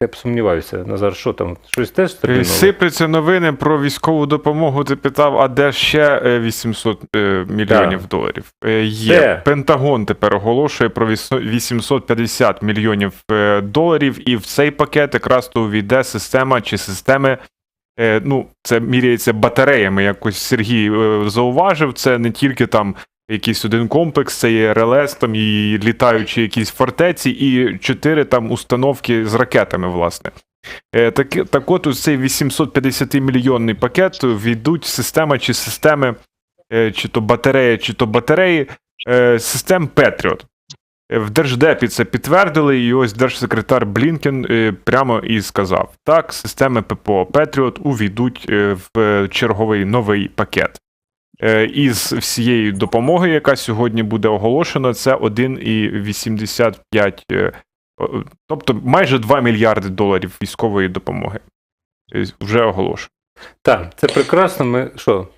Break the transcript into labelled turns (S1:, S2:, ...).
S1: я б сумніваюся. Назар, що там? Щось теж
S2: Е,
S1: терміново?
S2: Сипляться новини про військову допомогу. Ти питав, а де ще е, 800 е, мільйонів доларів? Е, Є.
S1: Де?
S2: Пентагон тепер оголошує про 850 мільйонів е, доларів, і в цей пакет якраз то увійде система чи системи. е, Ну, це міряється батареями. Якось Сергій е, зауважив. Це не тільки там якийсь один комплекс, це є РЛС, там і літаючі якісь фортеці, і чотири там установки з ракетами, власне. Е, Так, так от у цей 850-мільйонний пакет війдуть система чи системи, е, чи то батареї, чи то батареї, систем Patriot. Е, В Держдепі це підтвердили, і ось держсекретар Блінкен прямо і сказав: так, системи ППО Patriot увійдуть в черговий новий пакет. Е, Із всієї допомоги, яка сьогодні буде оголошена, це 1,85, е, тобто майже 2 мільярди доларів військової допомоги. Е, Вже оголошено.
S1: Так, це прекрасно. Ми що?